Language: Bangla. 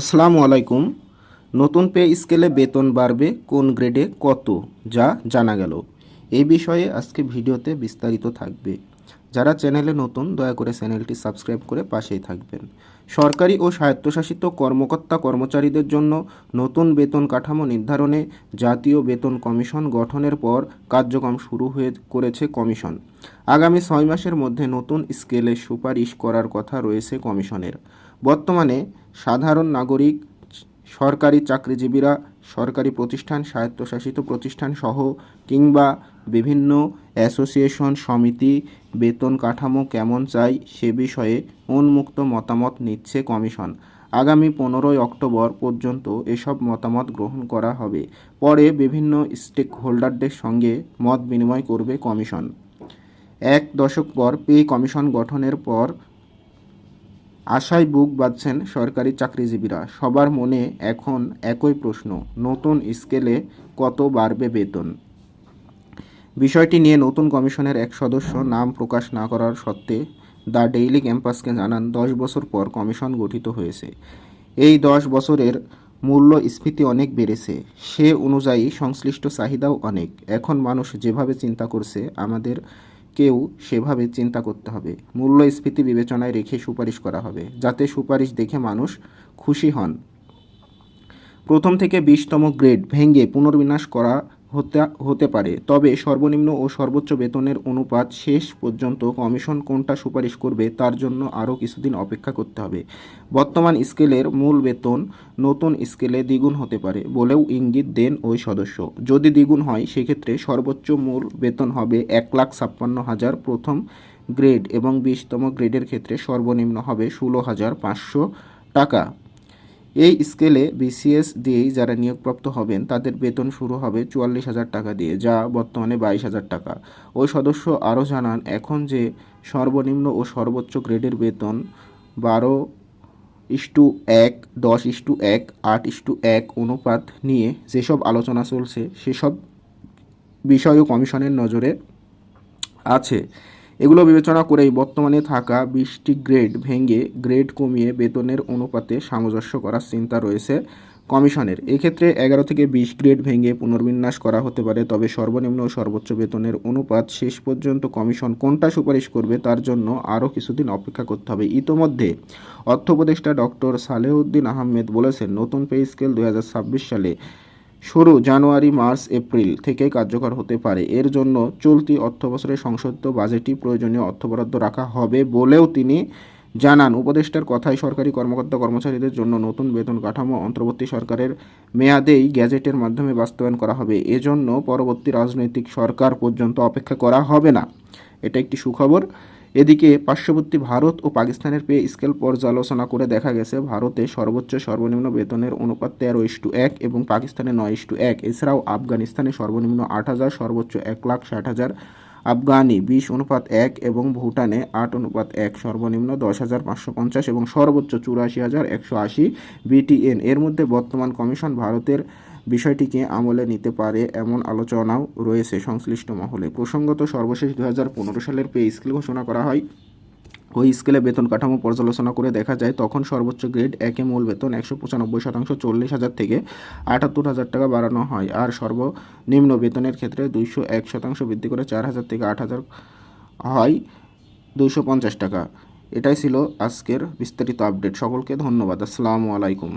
আসসালামু আলাইকুম। নতুন পে স্কেলে বেতন বাড়বে কোন গ্রেডে কত, যা জানা গেল। এই বিষয়ে আজকে ভিডিওতে বিস্তারিত থাকবে। যারা চ্যানেলে নতুন, দয়া করে চ্যানেলটি সাবস্ক্রাইব করে পাশেই থাকবেন। সরকারি ও স্বায়ত্তশাসিত কর্মকর্তা কর্মচারীদের জন্য নতুন বেতন কাঠামো নির্ধারণে জাতীয় বেতন কমিশন গঠনের পর কার্যক্রম শুরু হয়ে করেছে কমিশন। আগামী ছয় মাসের মধ্যে নতুন স্কেলে সুপারিশ করার কথা রয়েছে কমিশনের। বর্তমানে সাধারণ নাগরিক, সরকারি চাকরিজীবীরা, সরকারি প্রতিষ্ঠান, স্বায়ত্তশাসিত প্রতিষ্ঠান সহ কিংবা বিভিন্ন অ্যাসোসিয়েশন সমিতি বেতন কাঠামো কেমন চাই সে বিষয়ে উন্মুক্ত মতামত নিচ্ছে কমিশন। আগামী পনেরোই অক্টোবর পর্যন্ত এসব মতামত গ্রহণ করা হবে। পরে বিভিন্ন স্টেক হোল্ডারদের সঙ্গে মত বিনিময় করবে কমিশন। এক দশক পর পে কমিশন গঠনের পর আশায় বুক বাঁধছেন সরকারি চাকরিজীবীরা। সবার মনে এখন একই প্রশ্ন, নতুন স্কেলে কত বাড়বে বেতন? বিষয়টি নিয়ে নতুন কমিশনের এক সদস্য নাম প্রকাশ না করার সত্ত্বে দ্য ডেইলি ক্যাম্পাসকে জানান, দশ বছর পর কমিশন গঠিত হয়েছে। এই দশ বছরের মূল্যস্ফীতি অনেক বেড়েছে। সে অনুযায়ী সংশ্লিষ্ট চাহিদাও অনেক। এখন মানুষ যেভাবে চিন্তা করছে, আমাদের কেউ সেভাবে চিন্তা করতে হবে। মূল্যস্ফীতি বিবেচনায় রেখে সুপারিশ করা হবে, যাতে সুপারিশ দেখে মানুষ খুশি হন। প্রথম থেকে বিশতম গ্রেড ভেঙে পুনর্বিন্যাস করা হতে হতে পারে। তবে সর্বনিম্ন ও সর্বোচ্চ বেতনের অনুপাত শেষ পর্যন্ত কমিশন কোনটা সুপারিশ করবে তার জন্য আরও কিছুদিন অপেক্ষা করতে হবে। বর্তমান স্কেলের মূল বেতন নতুন স্কেলে দ্বিগুণ হতে পারে বলেও ইঙ্গিত দেন ওই সদস্য। যদি দ্বিগুণ হয়, সেক্ষেত্রে সর্বোচ্চ মূল বেতন হবে এক লাখ ছাপ্পান্ন হাজার প্রথম গ্রেড এবং বিশতম গ্রেডের ক্ষেত্রে সর্বনিম্ন হবে ষোলো হাজার পাঁচশো টাকা। এই স্কেলে বিসিএস দিয়েই যারা নিয়োগপ্রাপ্ত হবেন, তাদের বেতন শুরু হবে চুয়াল্লিশ হাজার টাকা দিয়ে, যা বর্তমানে বাইশ হাজার টাকা। ওই সদস্য আরও জানান, এখন যে সর্বনিম্ন ও সর্বোচ্চ গ্রেডের বেতন বারো ইস্টু এক, দশ ইস্টু এক, আট ইস্টু এক অনুপাত নিয়ে যেসব আলোচনা চলছে, সেসব বিষয়ও কমিশনের নজরে আছে। এগুলো বিবেচনা করেই বর্তমানে থাকা বিশটি গ্রেড ভেঙে গ্রেড কমিয়ে বেতনের অনুপাতে সামঞ্জস্য করার চিন্তা রয়েছে কমিশনের। এক্ষেত্রে এগারো থেকে বিশ গ্রেড ভেঙে পুনর্বিন্যাস করা হতে পারে, তবে সর্বনিম্ন ও সর্বোচ্চ বেতনের অনুপাত শেষ পর্যন্ত কমিশন কোনটা সুপারিশ করবে তার জন্য আরও কিছুদিন অপেক্ষা করতে হবে। ইতোমধ্যে অর্থ উপদেষ্টা ডক্টর সালেহউদ্দিন আহমেদ বলেছেন, নতুন পে স্কেল দু হাজার ছাব্বিশ সালে শুরু জানুয়ারি, মার্চ, এপ্রিল থেকে কার্যকর হতে পারে। এর জন্য চলতি অর্থবছরের সংসদ বাজেটই প্রয়োজনীয় অর্থ বরাদ্দ রাখা হবে বলেও তিনি জানান। উপদেষ্টার কথায় সরকারি কর্মকর্তা কর্মচারীদের জন্য নতুন বেতন কাঠামো অন্তর্বর্তী সরকারের মেয়াদেই গ্যাজেটের মাধ্যমে বাস্তবায়ন করা হবে। এজন্য পরবর্তী রাজনৈতিক সরকার পর্যন্ত অপেক্ষা করা হবে না। এটা একটি সুখবর। এদিকে পার্শ্ববর্তী ভারত ও পাকিস্তানের পে স্কেল পর্যালোচনা করে দেখা গেছে, ভারতে সর্বোচ্চ সর্বনিম্ন বেতনের অনুপাত তেরো ইস্টু এক এবং পাকিস্তানে নয় ইস্টু এক। এছাড়াও আফগানিস্তানে সর্বনিম্ন আট হাজার, সর্বোচ্চ এক লাখ ষাট হাজার আফগানি বিশ অনুপাত এক এবং ভুটানে আট অনুপাত এক, সর্বনিম্ন দশ হাজার পাঁচশো পঞ্চাশ এবং সর্বোচ্চ চুরাশি হাজার একশো আশি বিটিএন। এর মধ্যে বর্তমান কমিশন ভারতের বিষয়টিকে আমলে নিতে পারে এমন আলোচনাও রয়েছে সংশ্লিষ্ট মহলে। প্রসঙ্গত সর্বশেষ দু হাজার পনেরো সালের পে স্কেল ঘোষণা করা হয় ওই স্কেলে বেতন কাঠামো পর্যালোচনা করে দেখা যায়, তখন সর্বোচ্চ গ্রেড একে মূল বেতন একশো পঁচানব্বই শতাংশ চল্লিশ হাজার থেকে আটাত্তর হাজার টাকা বাড়ানো হয় আর সর্বনিম্ন বেতনের ক্ষেত্রে দুইশো এক শতাংশ বৃদ্ধি করে চার হাজার থেকে আট হাজার হয় দুশো পঞ্চাশ টাকা। এটাই ছিল আজকের বিস্তারিত আপডেট। সকলকে ধন্যবাদ। আসসালামু আলাইকুম।